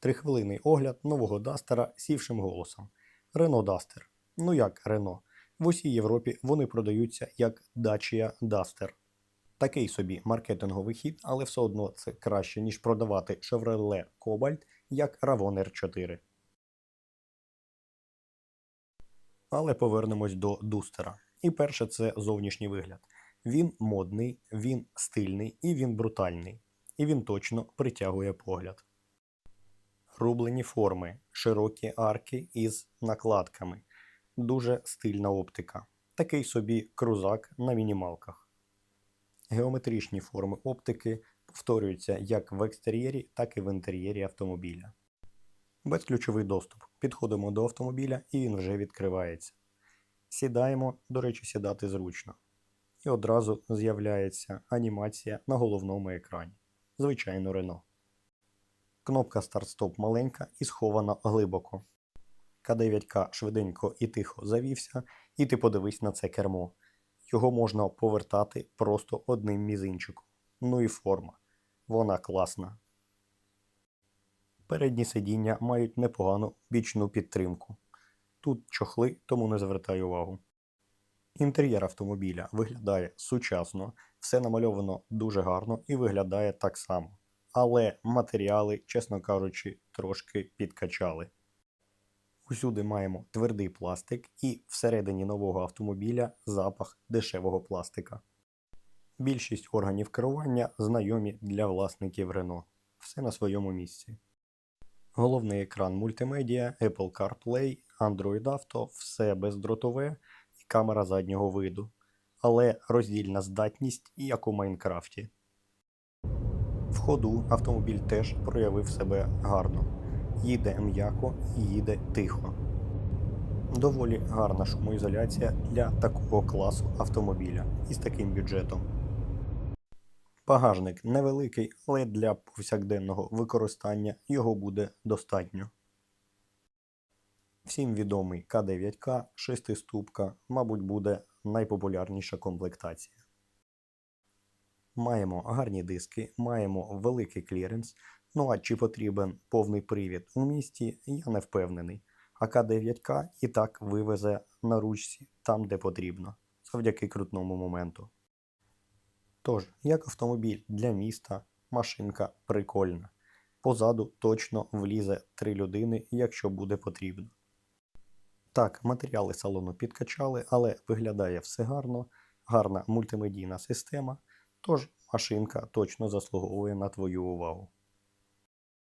Трихвилинний огляд нового Дастера сівшим голосом. Рено Дастер. Ну як Рено? В усій Європі вони продаються як Dacia Duster. Такий собі маркетинговий хід, але все одно це краще, ніж продавати Chevrolet Cobalt як Ravon R4. Але повернемось до Дустера. І перше це зовнішній вигляд. Він модний, він стильний і він брутальний. І він точно притягує погляд. Рублені форми, широкі арки із накладками, дуже стильна оптика. Такий собі крузак на мінімалках. Геометричні форми оптики повторюються як в екстер'єрі, так і в інтер'єрі автомобіля. Безключовий доступ. Підходимо до автомобіля і він вже відкривається. Сідаємо, до речі, сідати зручно. І одразу з'являється анімація на головному екрані. Звичайно, Рено. Кнопка старт-стоп маленька і схована глибоко. К9К швиденько і тихо завівся, і ти подивись на це кермо. Його можна повертати просто одним мізинчиком. Ну і форма. Вона класна. Передні сидіння мають непогану бічну підтримку. Тут чохли, тому не звертай увагу. Інтер'єр автомобіля виглядає сучасно, все намальовано дуже гарно і виглядає так само. Але матеріали, чесно кажучи, трошки підкачали. Усюди маємо твердий пластик і всередині нового автомобіля запах дешевого пластика. Більшість органів керування знайомі для власників Renault. Все на своєму місці. Головний екран мультимедіа, Apple CarPlay, Android Auto, все бездротове і камера заднього виду. Але роздільна здатність, як у Майнкрафті. Ходу автомобіль теж проявив себе гарно. Їде м'яко і їде тихо. Доволі гарна шумоізоляція для такого класу автомобіля із таким бюджетом. Багажник невеликий, але для повсякденного використання його буде достатньо. Всім відомий К9К, шестиступка, мабуть, буде найпопулярніша комплектація. Маємо гарні диски, маємо великий кліренс. Ну а чи потрібен повний привід у місті, я не впевнений. А К9К і так вивезе на ручці там, де потрібно, завдяки крутному моменту. Тож, як автомобіль для міста, машинка прикольна. Позаду точно влізе три людини, якщо буде потрібно. Так, матеріали салону підкачали, але виглядає все гарно, гарна мультимедійна система, тож машинка точно заслуговує на твою увагу.